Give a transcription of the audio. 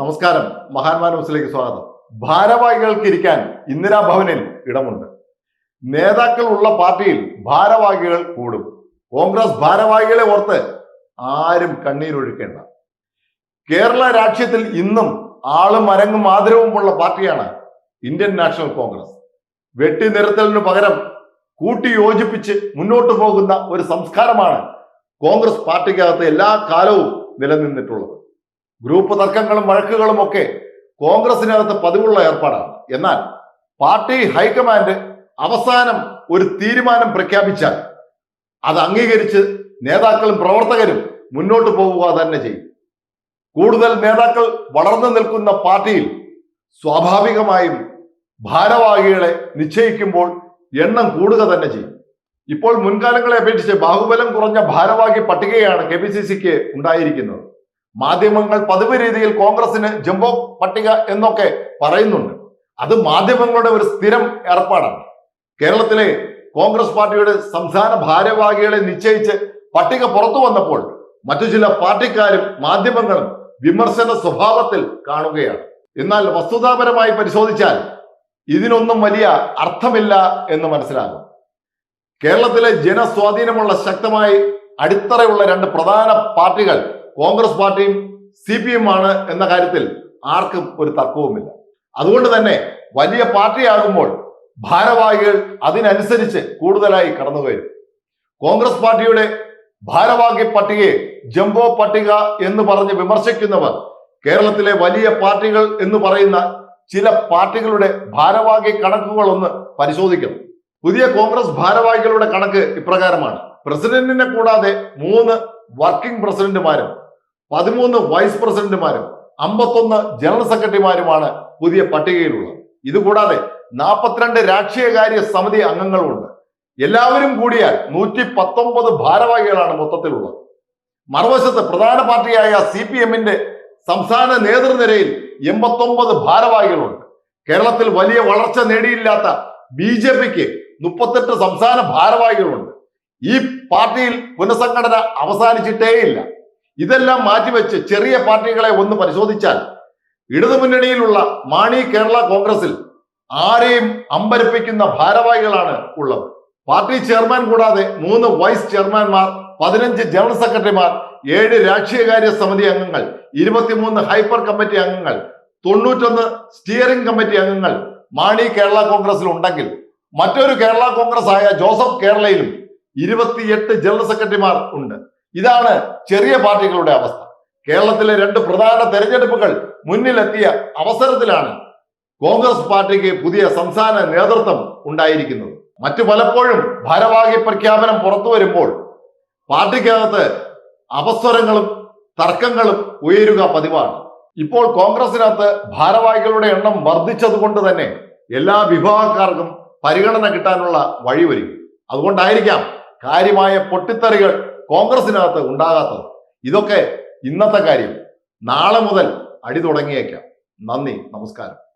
നമസ്കാരം. മഹാന്മാ ന്യൂസിലേക്ക് സ്വാഗതം. ഭാരവാഹികൾക്ക് ഇരിക്കാൻ ഇന്ദിരാഭവനിൽ ഇടമുണ്ട്. നേതാക്കൾ ഉള്ള പാർട്ടിയിൽ ഭാരവാഹികൾ കൂടും. കോൺഗ്രസ് ഭാരവാഹികളെ ഓർത്ത് ആരും കണ്ണീരൊഴുക്കേണ്ട കേരള രാഷ്ട്രീയത്തിൽ ഇന്നും ആളും അരങ്ങും ആദരവുമുള്ള പാർട്ടിയാണ് ഇന്ത്യൻ നാഷണൽ കോൺഗ്രസ്. വെട്ടി നിരത്തലിനു പകരം കൂട്ടി യോജിപ്പിച്ച് മുന്നോട്ട് പോകുന്ന ഒരു സംസ്കാരമാണ് കോൺഗ്രസ് പാർട്ടിക്കകത്ത് എല്ലാ കാലവും നിലനിന്നിട്ടുള്ളത്. ഗ്രൂപ്പ് തർക്കങ്ങളും വഴക്കുകളും ഒക്കെ കോൺഗ്രസിനകത്ത് പതിവുള്ള ഏർപ്പാടാണ്. എന്നാൽ പാർട്ടി ഹൈക്കമാൻഡ് അവസാനം ഒരു തീരുമാനം പ്രഖ്യാപിച്ചാൽ അത് അംഗീകരിച്ച് നേതാക്കളും പ്രവർത്തകരും മുന്നോട്ട് പോവുക തന്നെ ചെയ്യും. കൂടുതൽ നേതാക്കൾ വളർന്നു നിൽക്കുന്ന പാർട്ടിയിൽ സ്വാഭാവികമായും ഭാരവാഹികളെ നിശ്ചയിക്കുമ്പോൾ എണ്ണം കൂടുക തന്നെ ചെയ്യും. ഇപ്പോൾ മുൻകാലങ്ങളെ അപേക്ഷിച്ച് ബാഹുബലം കുറഞ്ഞ ഭാരവാഹി പട്ടികയാണ് കെ പി സി സിക്ക് ഉണ്ടായിരിക്കുന്നത്. മാധ്യമങ്ങൾ പതിവ് രീതിയിൽ കോൺഗ്രസിന് ജംബോ പട്ടിക എന്നൊക്കെ പറയുന്നുണ്ട്. അത് മാധ്യമങ്ങളുടെ ഒരു സ്ഥിരം ഏർപ്പാടാണ്. കേരളത്തിലെ കോൺഗ്രസ് പാർട്ടിയുടെ സംസ്ഥാന ഭാരവാഹികളെ നിശ്ചയിച്ച് പട്ടിക പുറത്തു വന്നപ്പോൾ മറ്റു ചില പാർട്ടിക്കാരും മാധ്യമങ്ങളും വിമർശന സ്വഭാവത്തിൽ കാണുകയാണ്. എന്നാൽ വസ്തുതാപരമായി പരിശോധിച്ചാൽ ഇതിനൊന്നും വലിയ അർത്ഥമില്ല എന്ന് മനസ്സിലാകും. കേരളത്തിലെ ജനസ്വാധീനമുള്ള ശക്തമായി അടിത്തറയുള്ള രണ്ട് പ്രധാന പാർട്ടികൾ കോൺഗ്രസ് പാർട്ടിയും സി പി എം ആണ് എന്ന കാര്യത്തിൽ ആർക്കും ഒരു തർക്കവുമില്ല. അതുകൊണ്ട് തന്നെ വലിയ പാർട്ടിയാകുമ്പോൾ ഭാരവാഹികൾ അതിനനുസരിച്ച് കൂടുതലായി കടന്നു വരും. കോൺഗ്രസ് പാർട്ടിയുടെ ഭാരവാഹി പട്ടികയെ ജംബോ പട്ടിക എന്ന് പറഞ്ഞ് വിമർശിക്കുന്നവർ കേരളത്തിലെ വലിയ പാർട്ടികൾ എന്ന് പറയുന്ന ചില പാർട്ടികളുടെ ഭാരവാഹി കണക്കുകളൊന്ന് പരിശോധിക്കണം. പുതിയ കോൺഗ്രസ് ഭാരവാഹികളുടെ കണക്ക് ഇപ്രകാരമാണ്. പ്രസിഡന്റിനെ കൂടാതെ മൂന്ന് വർക്കിംഗ് പ്രസിഡന്റുമാരും പതിമൂന്ന് വൈസ് പ്രസിഡന്റുമാരും അമ്പത്തൊന്ന് ജനറൽ സെക്രട്ടറിമാരുമാണ് പുതിയ പട്ടികയിലുള്ളത്. ഇതുകൂടാതെ നാൽപ്പത്തിരണ്ട് രാഷ്ട്രീയകാര്യ സമിതി അംഗങ്ങളുണ്ട് എല്ലാവരും കൂടിയാൽ നൂറ്റി പത്തൊമ്പത് ഭാരവാഹികളാണ് മൊത്തത്തിലുള്ളത്. മറുവശത്ത് പ്രധാന പാർട്ടിയായ സി പി എമ്മിന്റെ സംസ്ഥാന നേതൃനിരയിൽ എൺപത്തൊമ്പത് ഭാരവാഹികളുണ്ട്. കേരളത്തിൽ വലിയ വളർച്ച നേടിയില്ലാത്ത ബി ജെ പിക്ക് മുപ്പത്തെട്ട് സംസ്ഥാന ഭാരവാഹികളുണ്ട്. ഈ പാർട്ടിയിൽ പുനഃസംഘടന അവസാനിച്ചിട്ടേയില്ല. ഇതെല്ലാം മാറ്റിവെച്ച് ചെറിയ പാർട്ടികളെ ഒന്ന് പരിശോധിച്ചാൽ ഇടതുമുന്നണിയിലുള്ള മാണി കേരള കോൺഗ്രസിൽ ആരെയും അമ്പരപ്പിക്കുന്ന ഭാരവാഹികളാണ് ഉള്ളത്. പാർട്ടി ചെയർമാൻ കൂടാതെ മൂന്ന് വൈസ് ചെയർമാൻമാർ പതിനഞ്ച് ജനറൽ സെക്രട്ടറിമാർ ഏഴ് രാഷ്ട്രീയകാര്യ സമിതി അംഗങ്ങൾ ഇരുപത്തിമൂന്ന് ഹൈപ്പർ കമ്മിറ്റി അംഗങ്ങൾ തൊണ്ണൂറ്റൊന്ന് സ്റ്റിയറിംഗ് കമ്മിറ്റി അംഗങ്ങൾ മാണി കേരള കോൺഗ്രസിൽ ഉണ്ടെങ്കിൽ മറ്റൊരു കേരള കോൺഗ്രസ് ആയ ജോസഫ് കേരളയിലും ഇരുപത്തിയെട്ട് ജനറൽ സെക്രട്ടറിമാർ ഉണ്ട്. ഇതാണ് ചെറിയ പാർട്ടികളുടെ അവസ്ഥ. കേരളത്തിലെ രണ്ട് പ്രധാന തെരഞ്ഞെടുപ്പുകൾ മുന്നിലെത്തിയ അവസരത്തിലാണ് കോൺഗ്രസ് പാർട്ടിക്ക് പുതിയ സംസ്ഥാന നേതൃത്വം ഉണ്ടായിരിക്കുന്നത്. മറ്റു പലപ്പോഴും ഭാരവാഹി പ്രഖ്യാപനം പുറത്തു വരുമ്പോൾ പാർട്ടിക്കകത്ത് അവസരങ്ങളും തർക്കങ്ങളും ഉയരുക പതിവാണ്. ഇപ്പോൾ കോൺഗ്രസിനകത്ത് ഭാരവാഹികളുടെ എണ്ണം വർദ്ധിച്ചതുകൊണ്ട് തന്നെ എല്ലാ വിഭാഗക്കാർക്കും പരിഗണന കിട്ടാനുള്ള വഴി വരും അതുകൊണ്ടായിരിക്കാം കാര്യമായ പൊട്ടിത്തെറികൾ കോൺഗ്രസിനകത്ത് ഉണ്ടാകാത്തത്. ഇതൊക്കെ ഇന്നത്തെ കാര്യം. നാളെ മുതൽ അടി തുടങ്ങിയേക്കാം. നന്ദി. നമസ്കാരം.